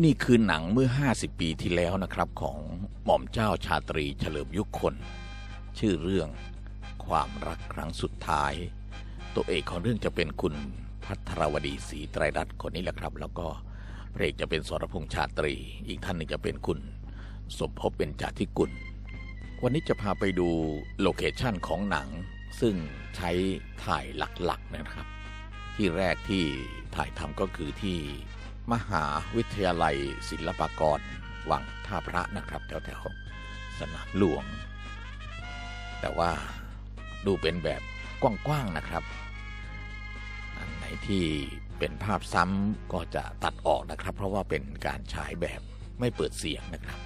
นี่คือหนังเมื่อ 50 ปีที่แล้วนะครับของหม่อมเจ้าชาตรีเฉลิมยุคคน ชื่อเรื่องความรักครั้งสุดท้าย ตัวเอกของเรื่องจะเป็นคุณพัทรวดีศรีไตรรัตน์คนนี้แหละครับ แล้วก็พระเอกจะเป็นสรพงษ์ชาตรี อีกท่านหนึ่งจะเป็นคุณ สมภพเป็นจาธิกุล วันนี้จะพาไปดูโลเคชันของหนัง ซึ่งใช้ถ่ายหลักๆนะครับ ที่แรกที่ถ่ายทำก็คือที่ มหาวิทยาลัยศิลปากรวังท่าพระนะครับ แถวๆสนามหลวง แต่ว่าดูเป็นแบบกว้างๆนะครับ อันไหนที่เป็นภาพซ้ำก็จะตัดออกนะครับ เพราะว่าเป็นการฉายแบบไม่เปิดเสียงนะครับ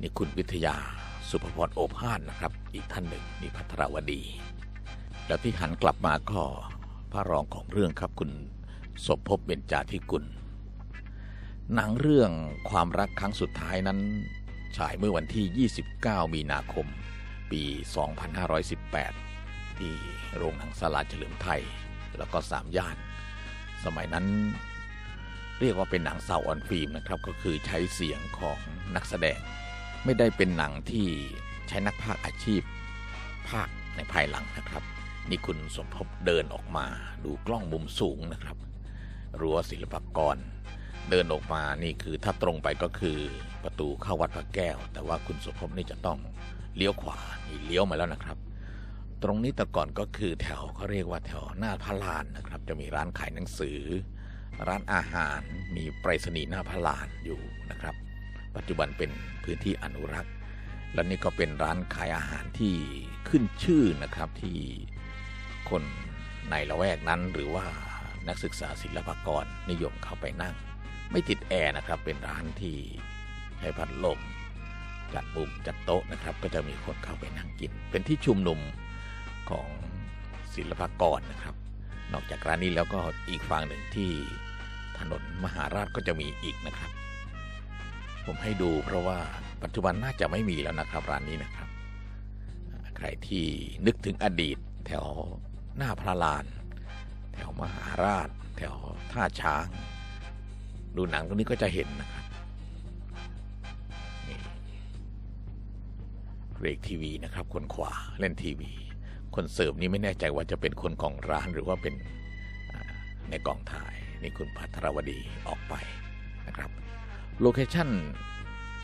นี่คุณวิทยาสุภพรโอภาสนะครับ อีกท่านหนึ่งนี่พัทรวดี แล้วที่หันกลับมาก็พระรองของเรื่องครับคุณสมภพเบญจาธิกุล หนังเรื่องความรักครั้งสุดท้ายนั้น ฉายเมื่อวันที่ 29 มีนาคม ปี 2518 ที่โรงหนังสลาเฉลิมไทย แล้วก็สามย่าน สมัยนั้น เรียกว่าเป็นหนังเซาออนฟิล์มนะครับ ก็คือใช้เสียงของนักแสดง ไม่ได้เป็นหนังที่ใช้นักพากอาชีพ ภาคในภายหลังนะครับ นี่คุณสมภพเดินออกมาดูกล้องมุมสูงนะครับ รั้วศิลปากร เดินออกมานี่คือถ้าตรงไปก็คือประตูเข้าวัดพระแก้ว แต่ว่าคุณสมภพนี่จะต้องเลี้ยวขวานี่เลี้ยวมาแล้วนะครับ ตรงนี้แต่ก่อนก็คือแถวเขาเรียกว่าแถวหน้าพระลานนะครับ จะมีร้านขายหนังสือ ร้านอาหารมีไปรษณีย์หน้าพระลานอยู่นะครับ ปัจจุบันเป็นพื้นที่อนุรักษ์ และนี่ก็เป็นร้านขายอาหารที่ขึ้นชื่อนะครับที่คนในละแวกนั้นหรือว่านักศึกษาศิลปากรนิยมเข้าไปนั่ง ไม่ติดแอร์นะครับ เป็นร้านที่ใช้พัดลมจัดมุมจัดโต๊ะนะครับ ก็จะมีคนเข้าไปนั่งกิน เป็นที่ชุมนุมของศิลปากรนะครับ นอกจากร้านนี้แล้วก็อีกฝั่งหนึ่งที่ถนนมหาราชก็จะมีอีกนะครับ ผมให้ดูเพราะว่าปัจจุบันน่าจะไม่มีแล้วนะครับร้านนี้นะครับ ใครที่นึกถึงอดีตแถวหน้าพระลาน แถวมหาราช แถวท่าช้าง ดูหนังตรงนี้ก็จะเห็นนะครับเรกทีวีนะครับ คนขวาเล่นทีวี คนเสิร์ฟนี่ไม่แน่ใจว่าจะเป็นคนของร้านหรือว่าเป็นในกองถ่ายนี่คุณพัทรวดีออกไปนะครับโลเคชั่น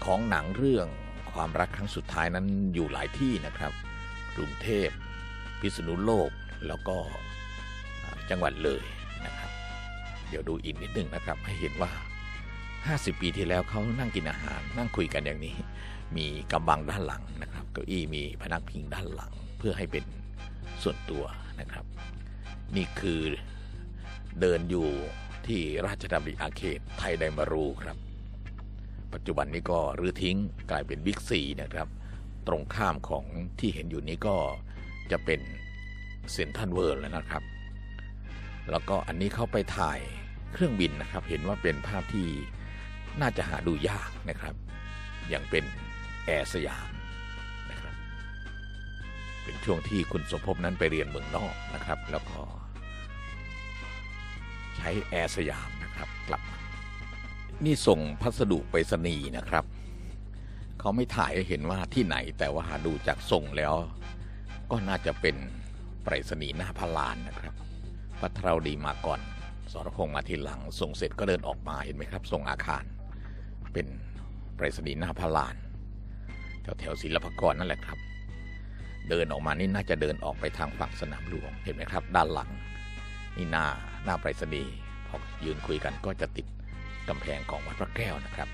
ของหนังเรื่องความรักครั้งสุดท้ายนั้นอยู่หลายที่นะครับกรุงเทพ พิษณุโลกแล้วก็จังหวัดเลย เดี๋ยวดูอีกนิดหนึ่งนะครับ ให้เห็นว่า 50 ปีที่แล้วเขานั่งกินอาหาร นั่งคุยกันอย่างนี้ มีกำบังด้านหลังนะครับ เก้าอี้มีพนักพิงด้านหลัง เพื่อให้เป็นส่วนตัวนะครับ นี่คือเดินอยู่ที่ราชดำริอาเขตไทยไดมารูครับ ปัจจุบันนี้ก็รื้อทิ้งกลายเป็นบิ๊กซีนะครับ ตรงข้ามของที่เห็นอยู่นี้ก็จะเป็นเซนทันเวิร์แล้วนะครับ แล้วก็อันนี้เขาไปถ่าย เครื่องบินนะครับ เห็นว่าเป็นภาพที่น่าจะหาดูยากนะครับ อย่างเป็นแอร์สยามนะครับ เป็นช่วงที่คุณสมภพนั้นไปเรียนเมืองนอกนะครับ แล้วก็ใช้แอร์สยามนะครับกลับ นี่ส่งพัสดุไปรษณีย์นะครับ เขาไม่ถ่ายให้เห็นว่าที่ไหนแต่ว่าดูจากส่งแล้วก็น่าจะเป็นไปรษณีย์หน้าพระลานนะครับ พัทรวดีมาก่อน สรพงษ์มาทีหลัง ส่งเสร็จก็เดินออกมาเห็นไหมครับ ส่งอาคาร เป็นไปรษณีย์หน้าพระลานแถวแถวศิลปากรนั่นแหละครับ เดินออกมานี่น่าจะเดินออกไปทางฝั่งสนามหลวงเห็นไหมครับ ด้านหลัง นี่หน้าหน้าไปรษณีย์พอยืนคุยกันก็จะติดกำแพงของวัดพระแก้วนะครับ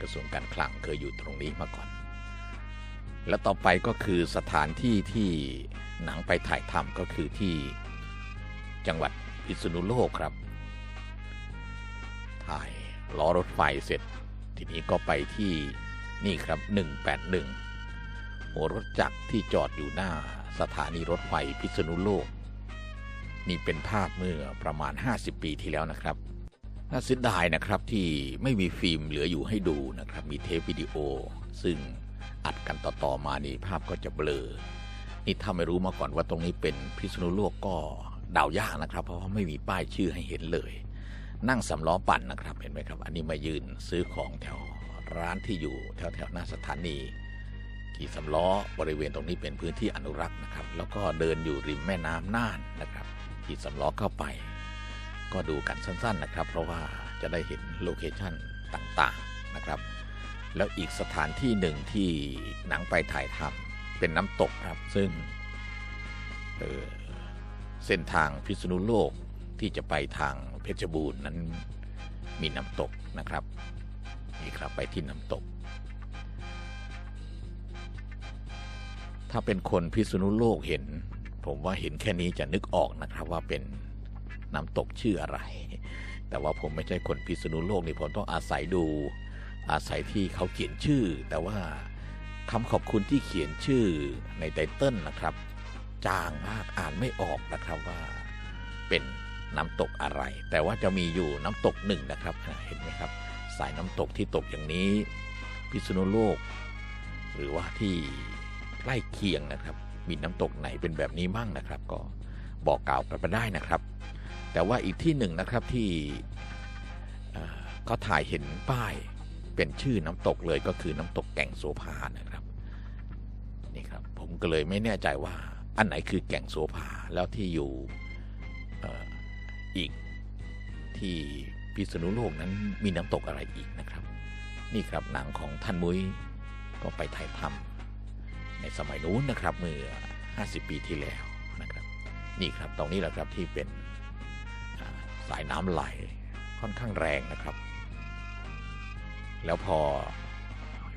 กระทรวงการคลังเคยอยู่ตรงนี้มาก่อน และต่อไปก็คือสถานที่ที่หนังไปถ่ายทำก็คือที่จังหวัดพิษณุโลกครับ ถ่ายล้อรถไฟเสร็จ ทีนี้ก็ไปที่นี่ครับ 181 หัวรถจักรที่จอดอยู่หน้าสถานีรถไฟพิษณุโลก นี่เป็นภาพเมื่อประมาณ 50 ปีที่แล้วนะครับ น่าเสียดายนะครับที่ไม่มีฟิล์มเหลืออยู่ให้ดูนะครับ มีเทปวิดีโอ ซึ่งอัดกันต่อๆมานี่ภาพก็จะเบลอ นี่ถ้าไม่รู้มาก่อนว่าตรงนี้เป็นพิษณุโลกก็เดายากนะครับ เพราะว่าไม่มีป้ายชื่อให้เห็นเลย นั่งสำล้อปั่นนะครับเห็นไหมครับ อันนี้มายืนซื้อของแถวร้านที่อยู่แถวแถวๆหน้าสถานีขี่สำล้อบริเวณตรงนี้เป็นพื้นที่อนุรักษ์นะครับ แล้วก็เดินอยู่ริมแม่น้ำน่านนะครับขี่สำล้อเข้าไป ก็ดูกันสั้นๆนะครับ เพราะว่าจะได้เห็นโลเคชั่นต่างๆนะครับ แล้วอีกสถานที่หนึ่งที่หนังไปถ่ายทำเป็นน้ำตกครับซึ่งเออเส้นทางพิษณุโลก ที่จะไปทางเพชรบูรณ์นั้นมีน้ำตกนะครับนี่ครับไปที่น้ำตก ถ้าเป็นคนพิษณุโลกเห็น ผมว่าเห็นแค่นี้จะนึกออกนะครับว่าเป็นน้ำตกชื่ออะไร แต่ว่าผมไม่ใช่คนพิษณุโลกนี่ผมต้องอาศัยดูอาศัยที่เขาเขียนชื่อ แต่ว่าคำขอบคุณที่เขียนชื่อในไตเติ้ลนะครับ จางมากอ่านไม่ออกนะครับว่าเป็น น้ำตกอะไร แต่ว่าจะมีอยู่น้ำตกหนึ่งนะครับเห็นไหมครับ สายน้ำตกที่ตกอย่างนี้ พิษณุโลก หรือว่าที่ใกล้เคียงนะครับ มีน้ำตกไหนเป็นแบบนี้บ้างนะครับ ก็บอกกล่าวกันไปได้นะครับ แต่ว่าอีกที่หนึ่งนะครับที่เอ่อก็ถ่ายเห็นป้ายเป็นชื่อน้ำตกเลยก็คือน้ำตกแก่งโสภานะครับนี่ครับผมก็เลยไม่แน่ใจว่าอันไหนคือแก่งโสภาแล้วที่อยู่ อีก ที่พิษณุโลกนั้นมีน้ำตกอะไรอีกนะครับ นี่ครับหนังของท่านมุ้ยก็ไปถ่ายทำในสมัยนู้นนะครับเมื่อ 50 ปีที่แล้วนะครับ นี่ครับตรงนี้แหละครับที่เป็นสายน้ำไหลค่อนข้างแรงนะครับ แล้วพอ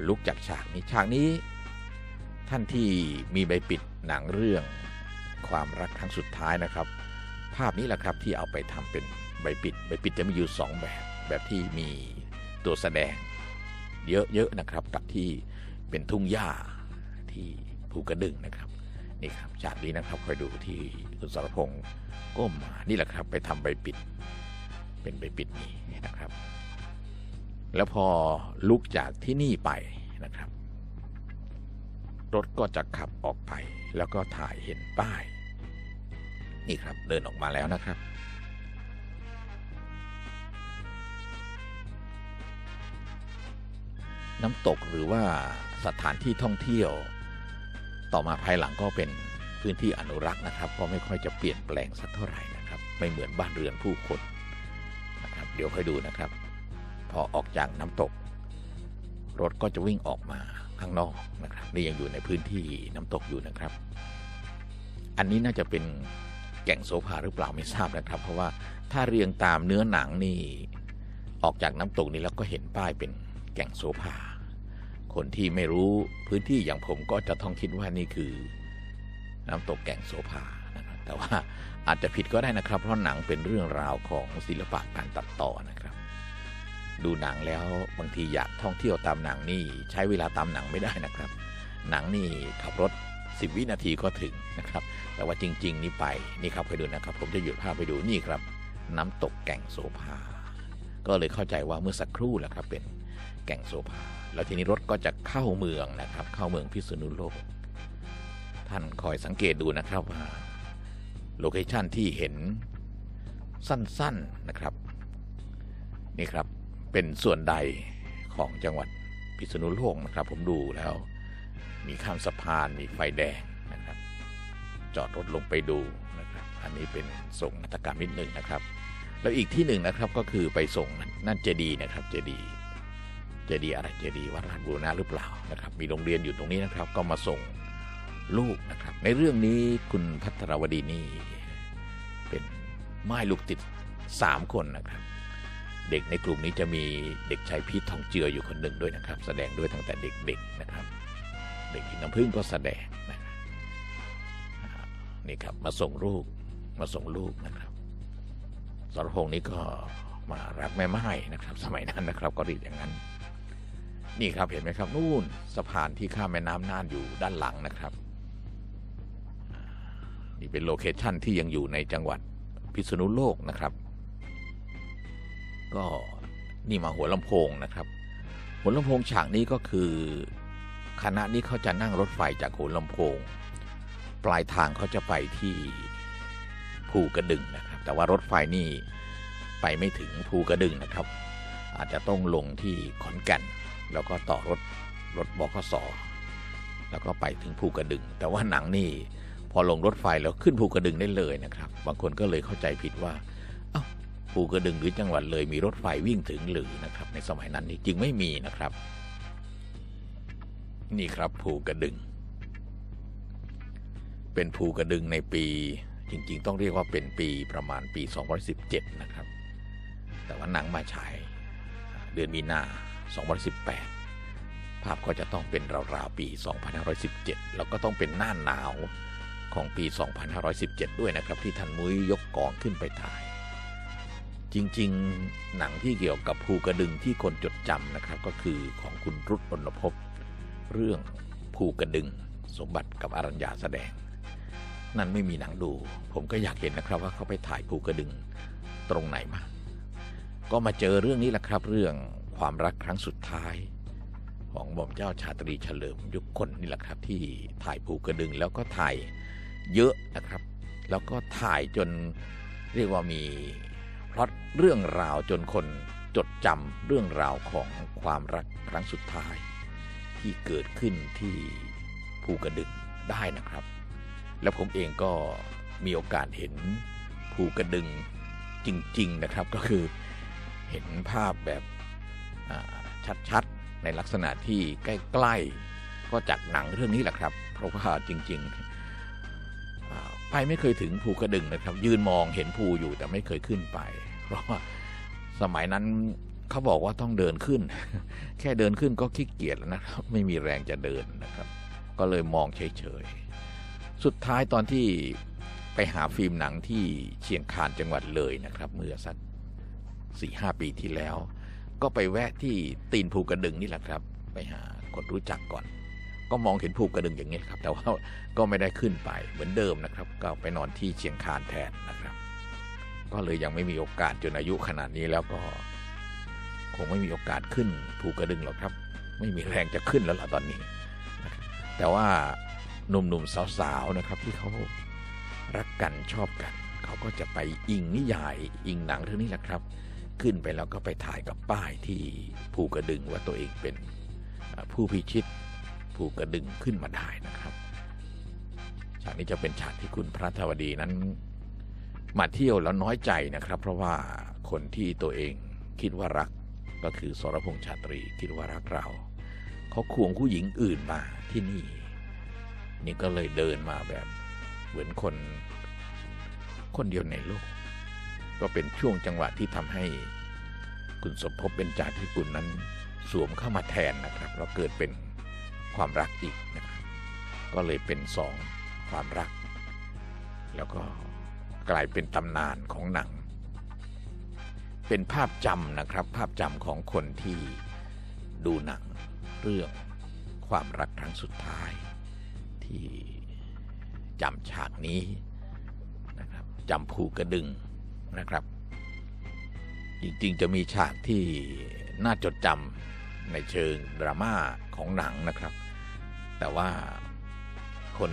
ลุกจากฉากนี้ฉากนี้ ท่านที่มีใบปิดหนังเรื่องความรักครั้งสุดท้ายนะครับ ภาพนี้แหละครับที่เอาไปทำเป็นใบปิด ใบปิดจะมีอยู่สองแบบ แบบที่มีตัวแสดง เยอะๆนะครับกับที่เป็นทุ่งหญ้าที่ภูกระดึงนะครับนี่ครับฉากนี้นะครับคอยดูที่คุณสรพงศ์ก้มมานี่แหละครับ ไปทำใบปิด เป็นใบปิดนี้นะครับ แล้วพอลุกจากที่นี่ไปนะครับ รถก็จะขับออกไป แล้วก็ถ่ายเห็นป้าย นี่ครับเดินออกมาแล้วนะครับ น้ำตกหรือว่าสถานที่ท่องเที่ยว ต่อมาภายหลังก็เป็นพื้นที่อนุรักษ์นะครับ ก็ไม่ค่อยจะเปลี่ยนแปลงสักเท่าไหร่นะครับ ไม่เหมือนบ้านเรือนผู้คนนะครับ เดี๋ยวค่อยดูนะครับ พอออกจากน้ำตก รถก็จะวิ่งออกมาข้างนอกนะครับ นี่ยังอยู่ในพื้นที่น้ำตกอยู่นะครับ อันนี้น่าจะเป็น แก่งโสภาหรือเปล่าไม่ทราบนะครับ เพราะว่าถ้าเรียงตามเนื้อหนังนี่ ออกจากน้ำตกนี้แล้วก็เห็นป้ายเป็นแก่งโสภา คนที่ไม่รู้พื้นที่อย่างผมก็จะต้องคิดว่านี่คือ น้ำตกแก่งโสภานะครับแต่ว่าอาจจะผิดก็ได้นะครับ เพราะหนังเป็นเรื่องราวของศิลปะการตัดต่อนะครับ ดูหนังแล้วบางทีอยากท่องเที่ยวตามหนังนี่ใช้เวลาตามหนังไม่ได้นะครับ หนังนี่ขับรถ 10 วินาทีก็ถึงนะครับ แต่ว่าจริง ๆ นี่ไปนี่ครับไปดูนะครับ ผมจะหยุดภาพไปดูนี่ครับ น้ำตกแก่งโสภา ก็เลยเข้าใจว่าเมื่อสักครู่แหละครับเป็นแก่งโสภา แล้วทีนี้รถก็จะเข้าเมืองนะครับ เข้าเมืองพิษณุโลก ท่านคอยสังเกตดูนะครับว่าโลเคชันที่เห็นสั้น ๆนะครับนี่ครับเป็นส่วนใดของจังหวัดพิษณุโลกนะครับ ผมดูแล้ว มีข้ามสะพานมีไฟแดงนะครับ จอดรถลงไปดูนะครับ อันนี้เป็นส่งนาฏกรรมนิดหนึ่งนะครับ แล้วอีกที่หนึ่งนะครับก็คือไปส่งนั่นเจดีนะครับเจดีเจดีอะไรเจดีวัดราชบูรณะหรือเปล่านะครับ มีโรงเรียนอยู่ตรงนี้นะครับ ก็มาส่งลูกนะครับ ในเรื่องนี้คุณพัทรวดีนี่เป็นไม้ลูกติดสามคนนะครับ เด็กในกลุ่มนี้จะมีเด็กชายพีททองเจืออยู่คนหนึ่งด้วยนะครับ แสดงด้วยตั้งแต่เด็กๆนะครับ เด็กหญิงน้ำพึ่งก็แสดงนะครับนี่ครับมาส่งลูกมาส่งลูกนะครับสรพงษ์นี้ก็มารับแม่ไม้นะครับ สมัยนั้นนะครับ ก็เรียกอย่างนั้น นี่ครับเห็นไหมครับนู่นสะพานที่ข้ามแม่น้ำน่านอยู่ด้านหลังนะครับ นี่เป็นโลเคชั่นที่ยังอยู่ในจังหวัดพิษณุโลกนะครับ ก็นี่มาหัวลำโพงนะครับ หัวลำโพงฉากนี้ก็คือ คณะนี้เขาจะนั่งรถไฟจากหัวลำโพง ปลายทางเขาจะไปที่ภูกระดึงนะครับ แต่ว่ารถไฟนี่ไปไม่ถึงภูกระดึงนะครับ อาจจะต้องลงที่ขอนแก่นแล้วก็ต่อรถรถบขสแล้วก็ไปถึงภูกระดึง แต่ว่าหนังนี่พอลงรถไฟแล้วขึ้นภูกระดึงได้เลยนะครับ บางคนก็เลยเข้าใจผิดว่าเอ้าภูกระดึงหรือจังหวัดเลยมีรถไฟวิ่งถึงหรือนะครับ ในสมัยนั้นนี่จึงไม่มีนะครับ นี่ครับภูกระดึง เป็นภูกระดึงในปีจริงๆ ต้องเรียกว่าเป็นปีประมาณปี 2017 นะครับ แต่ว่าหนังมาฉายเดือนมีนา 2018 ภาพก็จะต้องเป็นราวๆปี 2517 แล้วก็ต้องเป็นหน้าหนาวของปี 2517 ด้วยนะครับ ที่ท่านมุ้ยยกกองขึ้นไปถ่าย จริงๆ หนังที่เกี่ยวกับภูกระดึงที่คนจดจำนะครับ ก็คือของคุณรุตรณพบ เรื่องภูกระดึงสมบัติกับอรัญญาแสดง นั่นไม่มีหนังดู ผมก็อยากเห็นนะครับว่าเขาไปถ่ายภูกระดึงตรงไหนมา ก็มาเจอเรื่องนี้แหละครับ เรื่องความรักครั้งสุดท้าย ของหม่อมเจ้าชาตรีเฉลิมยุคคนนี่แหละครับ ที่ถ่ายภูกระดึงแล้วก็ถ่ายเยอะนะครับ แล้วก็ถ่ายจนเรียกว่ามีพล็อตเรื่องราวจนคนจดจำเรื่องราวของความรักครั้งสุดท้าย ที่เกิดขึ้นที่ภูกระดึงได้นะครับ แล้วผมเองก็มีโอกาสเห็นภูกระดึงจริง ๆนะครับ ก็คือเห็นภาพแบบชัดๆ ในลักษณะที่ใกล้ ๆ ก็จากหนังเรื่องนี้แหละครับ เพราะว่าจริงๆไปไม่เคยถึงภูกระดึงนะครับ ยืนมองเห็นภูอยู่แต่ไม่เคยขึ้นไป เพราะว่าสมัยนั้น เขาบอกว่าต้องเดินขึ้น แค่เดินขึ้นก็ขี้เกียจแล้วนะครับไม่มีแรงจะเดินนะครับ ก็เลยมองเฉยๆ สุดท้ายตอนที่ไปหาฟิล์มหนังที่เชียงคานจังหวัดเลยนะครับ เมื่อสักสี่ห้าปีที่แล้ว ก็ไปแวะที่ตีนภูกระดึงนี่แหละครับ ไปหาคนรู้จักก่อน ก็มองเห็นภูกระดึงอย่างนี้ครับ แต่ว่าก็ไม่ได้ขึ้นไปเหมือนเดิมนะครับ ก็ไปนอนที่เชียงคานแทนนะครับ ก็เลยยังไม่มีโอกาสจนอายุขนาดนี้แล้วก็ คงไม่มีโอกาสขึ้นภูกระดึงหรอกครับ ไม่มีแรงจะขึ้นแล้วล่ะตอนนี้ แต่ว่าหนุ่มๆสาวๆนะครับ ที่เขารักกันชอบกัน เขาก็จะไปอิงนิยายอิงหนังเรื่องนี้แหละครับ ขึ้นไปแล้วก็ไปถ่ายกับป้ายที่ภูกระดึงว่าตัวเองเป็นผู้พิชิตภูกระดึงขึ้นมาได้นะครับฉากนี้จะเป็นฉากที่คุณพระธวดีนั้นมาเที่ยวแล้วน้อยใจนะครับ เพราะว่าคนที่ตัวเองคิดว่ารัก ก็คือสรพงษ์ชาตรีคิดว่ารักเรา เขาควงผู้หญิงอื่นมาที่นี่ นี่ก็เลยเดินมาแบบเหมือนคน คนเดียวในโลก ก็เป็นช่วงจังหวะที่ทำให้คุณสมภพเป็นจาธิกุลนั้น สวมเข้ามาแทนนะครับแล้วเกิดเป็นความรักอีกนะครับ ก็เลยเป็นสองความรัก แล้วก็กลายเป็นตำนานของหนัง เป็นภาพจำนะครับ ภาพจำของคนที่ดูหนังเรื่องความรักครั้งสุดท้าย ที่จำฉากนี้นะครับจำภูกระดึงนะครับ จริงๆจะมีฉากที่น่าจดจำในเชิงดราม่าของหนังนะครับ แต่ว่าคน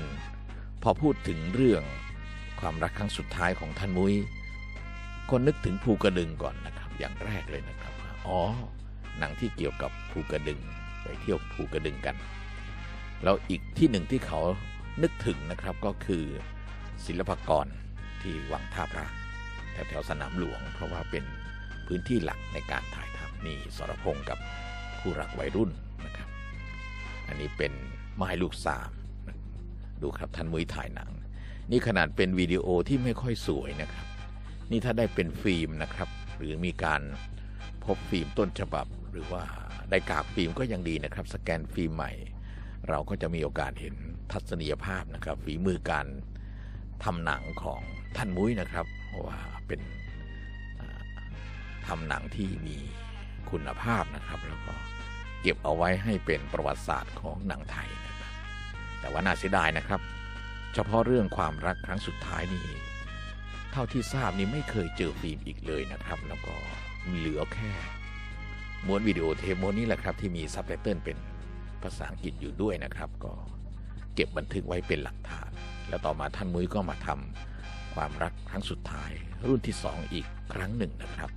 พอพูดถึงเรื่องความรักครั้งสุดท้ายของท่านมุ้ย นนึกถึงภูกระดึงก่อนนะครับ อย่างแรกเลยนะครับ อ๋อ หนังที่เกี่ยวกับภูกระดึงไปเที่ยวภูกระดึงกัน แล้วอีกที่หนึ่งที่เขานึกถึงนะครับก็คือศิลปากรที่วังท่าพระแถวแถวๆสนามหลวง เพราะว่าเป็นพื้นที่หลักในการถ่ายทำนี่สรพงษ์กับคู่รักวัยรุ่นนะครับ อันนี้เป็นไม้ลูกสามดูครับท่านมุ้ยถ่ายหนัง นี่ขนาดเป็นวิดีโอที่ไม่ค่อยสวยนะครับ นี่ถ้าได้เป็นฟิล์มนะครับ หรือมีการพบฟิล์มต้นฉบับ หรือว่าได้กากฟิล์มก็ยังดีนะครับ สแกนฟิล์มใหม่ เราก็จะมีโอกาสเห็นทัศนียภาพนะครับฝีมือการทำหนังของท่านมุ้ยนะครับเพราะว่าเป็นอ่าทำหนังที่มีคุณภาพนะครับ แล้วก็เก็บเอาไว้ให้เป็นประวัติศาสตร์ของหนังไทยนะครับ แต่ว่าน่าเสียดายนะครับ เฉพาะเรื่องความรักครั้งสุดท้ายนี่ เท่าที่ทราบนี่ไม่เคยเจอฟิล์มอีกเลยนะครับ แล้วก็เหลือแค่ม้วนวิดีโอเทปม้วนนี้แหละครับ ที่มีซับไตเติลเป็นภาษาอังกฤษอยู่ด้วยนะครับ ก็เก็บบันทึกไว้เป็นหลักฐาน แล้วต่อมาท่านมุ้ยก็มาทำความรักครั้งสุดท้าย รุ่นที่สองอีกครั้งหนึ่งนะครับ